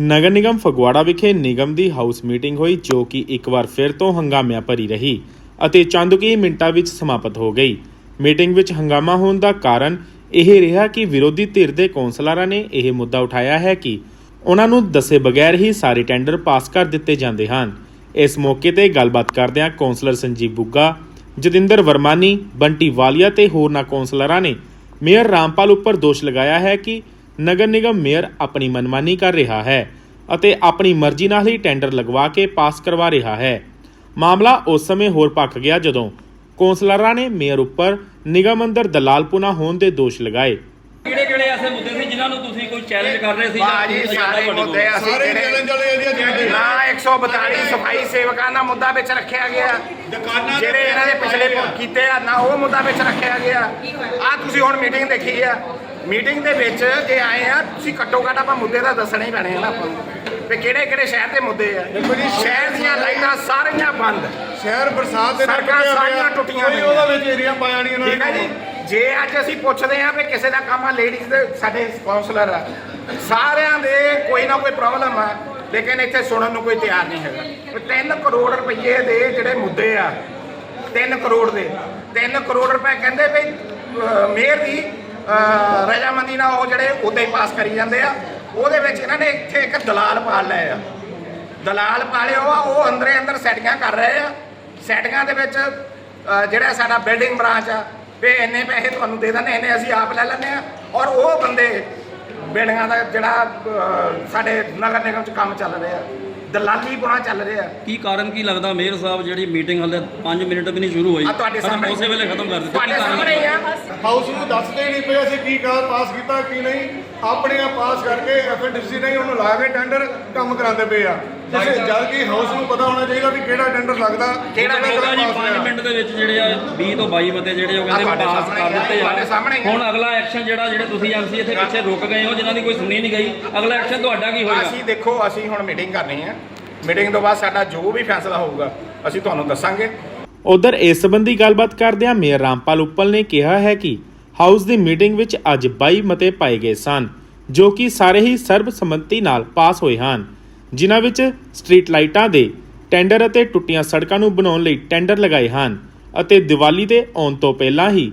ਨਗਰ ਨਿਗਮ ਫਗਵਾੜਾ ਵਿਖੇ ਨਿਗਮ ਦੀ house meeting ਹੋਈ, ਜੋ ਕਿ ਇੱਕ ਵਾਰ ਫਿਰ ਤੋਂ ਹੰਗਾਮਿਆਂ ਭਰੀ ਰਹੀ ਅਤੇ ਚੰਦ ਕੁ ਮਿੰਟਾਂ ਵਿੱਚ ਸਮਾਪਤ ਹੋ ਗਈ। ਮੀਟਿੰਗ ਵਿੱਚ ਹੰਗਾਮਾ ਹੋਣ ਦਾ ਕਾਰਨ ਇਹ ਰਿਹਾ ਕਿ ਵਿਰੋਧੀ ਧਿਰ ਦੇ ਕੌਂਸਲਰਾਂ ਨੇ ਇਹ ਮੁੱਦਾ ਉਠਾਇਆ ਹੈ ਕਿ ਉਹਨਾਂ ਨੂੰ ਦੱਸੇ ਬਗੈਰ ਹੀ ਸਾਰੇ ਟੈਂਡਰ ਪਾਸ ਕਰ ਦਿੱਤੇ ਜਾਂਦੇ ਹਨ। ਇਸ ਮੌਕੇ ਤੇ ਗੱਲਬਾਤ ਕਰਦਿਆਂ ਕੌਂਸਲਰ ਸੰਜੀਵ ਬੁੱਗਾ, ਜਤਿੰਦਰ ਵਰਮਾਨੀ, ਬੰਟੀ ਵਾਲੀਆ ਤੇ ਹੋਰਨਾਂ ਕੌਂਸਲਰਾਂ ਨੇ ਮੇਅਰ ਰਾਮਪਾਲ ਉੱਪਰ ਦੋਸ਼ ਲਗਾਇਆ ਹੈ ਕਿ ਨਗਰ ਨਿਗਮ ਮੇਅਰ ਆਪਣੀ ਮਨਮਾਨੀ ਕਰ ਰਿਹਾ ਹੈ ਅਤੇ ਆਪਣੀ ਮਰਜ਼ੀ ਨਾਲ ਹੀ ਟੈਂਡਰ ਲਗਵਾ ਕੇ ਪਾਸ ਕਰਵਾ ਰਿਹਾ ਹੈ। ਮਾਮਲਾ ਉਸ ਸਮੇਂ ਹੋਰ ਪੱਕ ਗਿਆ ਜਦੋਂ ਕੌਂਸਲਰਾਂ ਨੇ ਮੇਅਰ ਉੱਪਰ ਨਿਗਮ ਅੰਦਰ ਦਲਾਲਪੁਣਾ ਹੋਣ ਦੇ ਦੋਸ਼ ਲਗਾਏ। ਕਿਹੜੇ ਕਿਹੜੇ ਐਸੇ ਮੁੱਦੇ ਸੀ ਜਿਨ੍ਹਾਂ ਨੂੰ ਤੁਸੀਂ ਕੋਈ ਚੈਲੰਜ ਕਰ ਰਹੇ ਸੀ ਜਾਂ ਬਾਜੀ ਸਾਰੇ? ਮੁੱਦੇ ਅਸੀਂ ਸਾਰੇ ਜਿਹੜੇ ਨਾ 142 ਸਫ਼ਾਈ ਸੇਵਕਾਂ ਦਾ ਮੁੱਦਾ ਵਿੱਚ ਰੱਖਿਆ ਗਿਆ। ਦੁਕਾਨਾਂ ਦੇ ਜਿਹੜੇ ਇਹਨਾਂ ਦੇ ਪਿਛਲੇ। ਕੀਤੇ ਆ ਨਾ ਉਹ ਮੁੱਦਾ ਵਿੱਚ ਰੱਖਿਆ ਗਿਆ। ਆ ਤੁਸੀਂ ਹੁਣ ਮੀਟਿੰਗ ਦੇਖੀ ਆ। ਮੀਟਿੰਗ ਦੇ ਵਿੱਚ ਜੇ ਆਏ ਆ ਤੁਸੀਂ ਘੱਟੋ ਘੱਟ ਆਪਾਂ ਮੁੱਦੇ ਤਾਂ ਦੱਸਣੇ ਹੀ ਪੈਣੇ ਆ ਨਾ ਆਪਾਂ ਨੂੰ। ਵੀ ਕਿਹੜੇ ਕਿਹੜੇ ਸ਼ਹਿਰ ਦੇ ਮੁੱਦੇ ਆ? ਸ਼ਹਿਰ ਦੀਆਂ ਲਾਈਟਾਂ ਸਾਰੀਆਂ ਬੰਦ। ਸ਼ਹਿਰ ਬਰਸਾਤ ਦੇ ਨਾਲ ਸੜਕਾਂ ਸਾਰੀਆਂ। ਟੁੱਟੀਆਂ ਕੋਈ ਉਹਦਾ ਵਿੱਚ ਏਰੀਆ ਪਾਇਆ ਨਹੀਂ ਠੀਕ ਹੈ ਜੀ? ਜੇ ਅੱਜ ਅਸੀਂ ਪੁੱਛਦੇ ਹਾਂ ਵੀ ਕਿਸੇ ਦਾ ਕੰਮ ਆ ਲੇਡੀਜ਼ ਦੇ ਸਾਡੇ ਕਾਉਂਸਲਰ ਆ ਸਾਰਿਆਂ ਦੇ ਕੋਈ ਨਾ ਕੋਈ ਪ੍ਰੋਬਲਮ ਆ ਲੇਕਿਨ ਇੱਥੇ ਸੁਣਨ ਨੂੰ ਕੋਈ ਤਿਆਰ ਨਹੀਂ ਹੈਗਾ। 3 ਕਰੋੜ ਰੁਪਏ ਦੇ ਜਿਹੜੇ ਮੁੱਦੇ ਆ 3 ਕਰੋੜ ਦੇ 3 ਕਰੋੜ ਰੁਪਏ ਕਹਿੰਦੇ ਵੀ ਮੇਅਰ ਦੀ ਰਜ਼ਾਮੰਦੀ ਨਾਲ ਉਹ ਜਿਹੜੇ ਉਦਾਂ ਹੀ ਪਾਸ ਕਰੀ ਜਾਂਦੇ ਆ। ਉਹਦੇ ਵਿੱਚ ਇਹਨਾਂ ਨੇ ਇੱਥੇ ਇੱਕ ਦਲਾਲ ਪਾਲ ਲਏ ਆ। ਦਲਾਲ ਪਾਲਿਓ ਆ, ਉਹ ਅੰਦਰੇ ਅੰਦਰ ਸੈਟਿੰਗਾਂ ਕਰ ਰਹੇ ਆ। ਸੈਟਿੰਗਾਂ ਦੇ ਵਿੱਚ ਜਿਹੜਾ ਸਾਡਾ ਬਿਲਡਿੰਗ ਬ੍ਰਾਂਚ ਆ, ਵੀ ਇੰਨੇ ਪੈਸੇ ਤੁਹਾਨੂੰ ਦੇ ਦਿੰਦੇ, ਇੰਨੇ ਅਸੀਂ ਆਪ ਲੈ ਲੈਂਦੇ ਆ। ਔਰ ਉਹ ਬੰਦੇ ਬਿਲਡਿੰਗਾਂ ਦਾ ਜਿਹੜਾ ਸਾਡੇ ਨਗਰ ਨਿਗਮ ਚ ਕੰਮ ਚੱਲ ਰਿਹਾ। ਦਲਾਲੀ ਗੁਣਾ ਚੱਲ ਰਿਹਾ। ਕੀ ਕਾਰਨ ਕੀ ਲੱਗਦਾ? ਮੇਅਰ ਸਾਹਿਬ ਜਿਹੜੀ ਮੀਟਿੰਗ ਹਲੇ 5 ਮਿੰਟ ਵੀ ਨਹੀਂ ਸ਼ੁਰੂ ਹੋਈ। ਆ ਤੁਹਾਡੇ ਪਰ ਸਾਹਮਣੇ। ਉਸੇ ਵੇਲੇ ਖਤਮ ਕਰ ਦਿੱਤੀ। ਤੁਹਾਡੇ ਕੀ ਕਾਰਨ? ਸਾਹਮਣੇ ਹੀ ਆ। ਹਾਊਸ ਨੂੰ ਦੱਸਦੇ ਹੀ ਨਹੀਂ ਪਏ ਅਸੀਂ ਕੀ ਕਾਰ ਪਾਸ ਕੀਤਾ ਕੀ ਨਹੀਂ। ਆਪਣੇ ਆਪ ਪਾਸ ਕਰਕੇ ਐਫਐਨਡੀਸੀ ਨਹੀਂ ਉਹਨੂੰ ਲਾ ਕੇ ਟੈਂਡਰ ਕੰਮ ਕਰਾਉਂਦੇ ਪਏ ਆ। ਜਦ ਕਿ ਹਾਊਸ ਨੂੰ ਪਤਾ ਹੋਣਾ ਚਾਹੀਦਾ ਵੀ ਕਿਹੜਾ ਟੈਂਡਰ ਲੱਗਦਾ ਕਿਹੜਾ ਕਹਿੰਦਾ ਜੀ ਪਾਸ 5 ਹੋਇਆ। ਮਿੰਟ ਦੇ ਵਿੱਚ ਜਿਹੜੇ ਆ 20 ਤੋਂ 22 ਮਤੇ ਜਿਹੜੇ ਉਹ ਕਹਿੰਦੇ ਪਾਸ ਕਰ ਦਿੱਤੇ ਆ। ਹੁਣ ਅਗਲਾ ਐਕਸ਼ਨ ਜਿਹੜਾ ਜਿਹੜੇ ਤੁਸੀਂ ਐਮਸੀ ਇੱਥੇ ਪਿੱਛੇ ਰੁਕ ਗਏ ਹੋ ਜਿਨ੍ਹਾਂ ਦੀ ਕੋਈ ਸੁਣੀ ਨਹੀਂ ਗਈ ਅਗਲਾ ਐਕਸ਼ਨ ਤੁਹਾਡਾ ਕੀ ਹੋਏਗਾ? ਅਸੀਂ ਦੇਖੋ ਅਸੀਂ ਹੁਣ ਮੀਟਿੰਗ ਕਰਨੀ ਹੈ ਮੀਟਿੰਗ ਤੋਂ ਬਾਅਦ ਸਾਡਾ ਜੋ ਵੀ ਫੈਸਲਾ ਹੋਊਗਾ ਅਸੀਂ ਤੁਹਾਨੂੰ ਦੱਸਾਂਗੇ। ਉਧਰ ਇਸ ਸੰਬੰਧੀ ਗੱਲਬਾਤ ਕਰਦਿਆਂ ਮੇਅਰ ਰਾਮਪਾਲ ਉੱਪਲ ਨੇ ਕਿਹਾ ਹੈ ਕਿ ਹਾਊਸ ਦੀ ਮੀਟਿੰਗ ਵਿੱਚ ਅੱਜ 22 ਮਤੇ ਪਾਏ ਗਏ ਸਨ ਜੋ ਕਿ ਸਾਰੇ ਹੀ ਸਰਬਸੰਮਤੀ ਨਾਲ ਪਾਸ ਹੋਏ ਹਨ। ਜਿਨ੍ਹਾਂ ਵਿੱਚ ਸਟਰੀਟ ਲਾਈਟਾਂ ਦੇ ਟੈਂਡਰ ਅਤੇ ਟੁੱਟੀਆਂ ਸੜਕਾਂ ਨੂੰ ਬਣਾਉਣ ਲਈ ਟੈਂਡਰ ਲਗਾਏ ਹਨ ਅਤੇ ਦੀਵਾਲੀ ਦੇ ਆਉਣ ਤੋਂ ਪਹਿਲਾਂ ਹੀ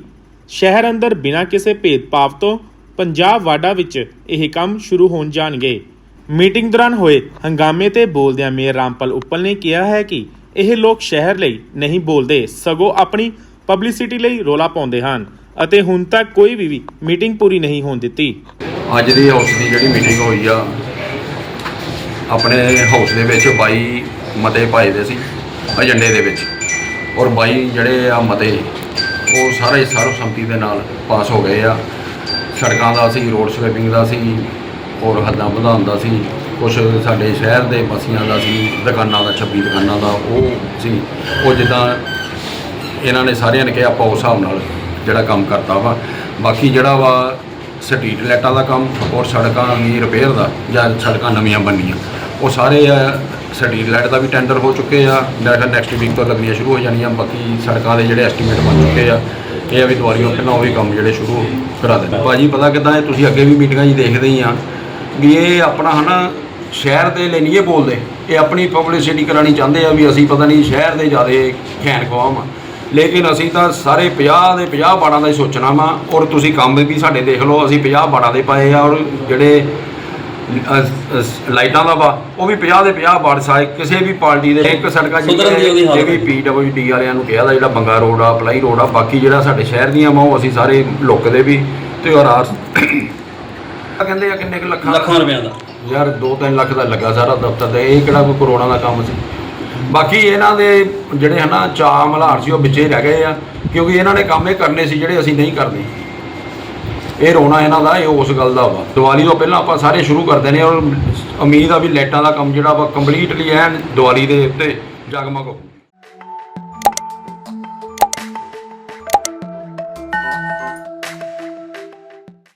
ਸ਼ਹਿਰ ਅੰਦਰ ਬਿਨਾਂ ਕਿਸੇ ਭੇਦਭਾਵ ਤੋਂ ਪੰਜਾਬ ਵਾਰਡਾਂ ਵਿੱਚ ਇਹ ਕੰਮ ਸ਼ੁਰੂ ਹੋਣ ਜਾਣਗੇ। ਮੀਟਿੰਗ ਦੌਰਾਨ ਹੋਏ ਹੰਗਾਮੇ ਤੇ ਬੋਲਦਿਆਂ ਮੇਅਰ ਰਾਮਪਾਲ ਉੱਪਲ ਨੇ ਕਿਹਾ ਹੈ ਕਿ ਇਹ ਲੋਕ ਸ਼ਹਿਰ ਲਈ ਨਹੀਂ ਬੋਲਦੇ, ਸਗੋਂ ਆਪਣੀ ਪਬਲਿਸਿਟੀ ਲਈ ਰੋਲਾ ਪਾਉਂਦੇ ਹਨ ਅਤੇ ਹੁਣ ਤੱਕ ਕੋਈ ਵੀ ਮੀਟਿੰਗ ਪੂਰੀ ਨਹੀਂ ਹੋਣ ਦਿੱਤੀ। ਅੱਜ ਦੀ ਹਾਊਸ ਦੀ ਜਿਹੜੀ ਮੀਟਿੰਗ ਹੋਈ ਆ ਆਪਣੇ ਹਾਊਸ ਦੇ ਵਿੱਚ 22 ਮਤੇ ਪਾਏ ਦੇ ਸੀ, ਏਜੰਡੇ ਦੇ ਵਿੱਚ। ਔਰ 22 ਜਿਹੜੇ ਆ ਮਤੇ, ਉਹ ਸਾਰੇ ਸਰਬਸੰਮਤੀ ਦੇ ਨਾਲ ਪਾਸ ਹੋ ਗਏ ਆ। ਸੜਕਾਂ ਦਾ ਸੀ ਰੋਡ ਸਵੀਪਿੰਗ ਦਾ ਸੀ ਔਰ ਹੱਦਾਂ ਵਧਾਉਣ ਦਾ ਸੀ। ਕੁਝ ਸਾਡੇ ਸ਼ਹਿਰ ਦੇ ਬਸੀਆਂ ਦਾ ਸੀ, ਦੁਕਾਨਾਂ ਦਾ 26 ਦੁਕਾਨਾਂ ਦਾ, ਉਹ ਸੀ। ਉਹ ਜਿੱਦਾਂ ਇਹਨਾਂ ਨੇ ਸਾਰਿਆਂ ਨੇ ਕਿਹਾ ਆਪਾਂ ਉਸ ਹਿਸਾਬ ਨਾਲ ਜਿਹੜਾ ਕੰਮ ਕਰਤਾ ਵਾ। ਬਾਕੀ ਜਿਹੜਾ ਵਾ ਸਟਰੀਟ ਲਾਈਟਾਂ ਦਾ ਕੰਮ ਔਰ ਸੜਕਾਂ ਦੀ ਰਿਪੇਅਰ ਦਾ, ਜਾਂ ਸੜਕਾਂ ਨਵੀਆਂ ਬਣਨੀਆਂ। ਉਹ ਸਾਰੇ ਆ ਸਟਰੀਟ ਲਾਈਟ ਦਾ ਵੀ ਟੈਂਡਰ ਹੋ ਚੁੱਕੇ ਆ ਮੇਰਾ ਖਿਆਲ ਨੈਕਸਟ ਵੀਕ ਤੋਂ ਲੱਗਣੀਆਂ ਸ਼ੁਰੂ ਹੋ ਜਾਣੀਆਂ, ਬਾਕੀ ਸੜਕਾਂ ਦੇ ਜਿਹੜੇ ਐਸਟੀਮੇਟ ਬਣ ਚੁੱਕੇ ਆ, ਇਹ ਆ ਵੀ ਦੁਆਰੀਆਂ ਪਹਿਲਾਂ ਉਹ ਵੀ ਕੰਮ ਜਿਹੜੇ ਸ਼ੁਰੂ ਕਰਾ ਦੇਣੇ। ਭਾਜੀ, ਪਤਾ ਕਿੱਦਾਂ ਹੈ ਤੁਸੀਂ ਅੱਗੇ ਵੀ ਮੀਟਿੰਗਾਂ 'ਚ ਦੇਖਦੇ ਹੀ ਆ, ਵੀ ਇਹ ਆਪਣਾ ਹਨਾ, ਸ਼ਹਿਰ ਦੇ ਲਈ ਨਹੀਂ ਇਹ ਬੋਲਦੇ। ਇਹ ਆਪਣੀ ਪਬਲਿਸਿਟੀ ਕਰਾਣੀ ਚਾਹੁੰਦੇ ਆ ਵੀ ਅਸੀਂ ਪਤਾ ਨਹੀਂ ਸ਼ਹਿਰ ਦੇ ਜ਼ਿਆਦਾ ਖੈਨ ਖਵਾਮ ਆ ਲੇਕਿਨ ਅਸੀਂ ਤਾਂ ਸਾਰੇ 50 ਦੇ 50 ਬਾੜਾਂ ਦਾ ਹੀ ਸੋਚਣਾ ਵਾ ਔਰ ਤੁਸੀਂ ਕੰਮ ਵੀ ਸਾਡੇ ਦੇਖ ਲਓ ਅਸੀਂ 50 ਬਾੜਾਂ ਦੇ ਪਾਏ ਆ ਔਰ ਜਿਹੜੇ ਲਾਈਟਾਂ ਦਾ ਵਾ ਉਹ ਵੀ 50 ਦੇ 50 ਬਾੜ ਸਾਏ ਕਿਸੇ ਵੀ ਪਾਰਟੀ ਦੇ ਇੱਕ ਸੜਕਾਂ ਦੀ ਜਿਹੜੀ ਪੀਡਬਲਯੂਡੀ ਵਾਲਿਆਂ ਨੂੰ ਕਿਹਾ ਦਾ ਜਿਹੜਾ ਬੰਗਾ ਰੋਡ ਆ ਪਲਾਈ ਰੋਡ ਆ ਬਾਕੀ ਜਿਹੜਾ ਸਾਡੇ ਸ਼ਹਿਰ ਦੀਆਂ ਵਾ ਉਹ ਅਸੀਂ ਸਾਰੇ ਲੁੱਕਦੇ ਵੀ ਤੇ ਔਰ ਆਰ ਕਹਿੰਦੇ ਆ ਕਿੰਨੇ ਕੁ ਲੱਖਾਂ ਲੱਖਾਂ ਰੁਪਏ ਦਾ। ਯਾਰ 2-3 ਲੱਖ ਦਾ ਲੱਗਾ ਸਾਰਾ ਦਫ਼ਤਰ ਤੇ ਇਹ ਕਿਹੜਾ ਕੋਈ ਕਰੋਨਾ ਦਾ ਕੰਮ ਸੀ? ਬਾਕੀ ਇਹਨਾਂ ਦੇ ਜਿਹੜੇ ਹਨਾ ਚਾ ਮਲਹਾਰ ਸੀ ਉਹ ਵਿੱਚੇ ਰਹਿ ਗਏ ਆ, ਕਿਉਂਕਿ ਇਹਨਾਂ ਨੇ ਕੰਮ ਇਹ ਕਰਨੇ ਸੀ ਜਿਹੜੇ ਅਸੀਂ ਨਹੀਂ ਕਰਦੇ ਇਹ ਰੋਣਾ ਇਹਨਾਂ ਦਾ, ਇਹ ਉਸ ਗੱਲ ਦਾ ਵਾ। ਦੀਵਾਲੀ ਤੋਂ ਪਹਿਲਾਂ ਆਪਾਂ ਸਾਰੇ ਸ਼ੁਰੂ ਕਰਦੇ ਨੇ ਔਰ ਉਮੀਦ ਆ ਵੀ ਲਾਈਟਾਂ ਦਾ ਕੰਮ ਜਿਹੜਾ ਵਾ ਕੰਪਲੀਟਲੀ ਐਨ ਦੀਵਾਲੀ ਦੇ ਉੱਤੇ ਜਗਮਗ। ਹੋ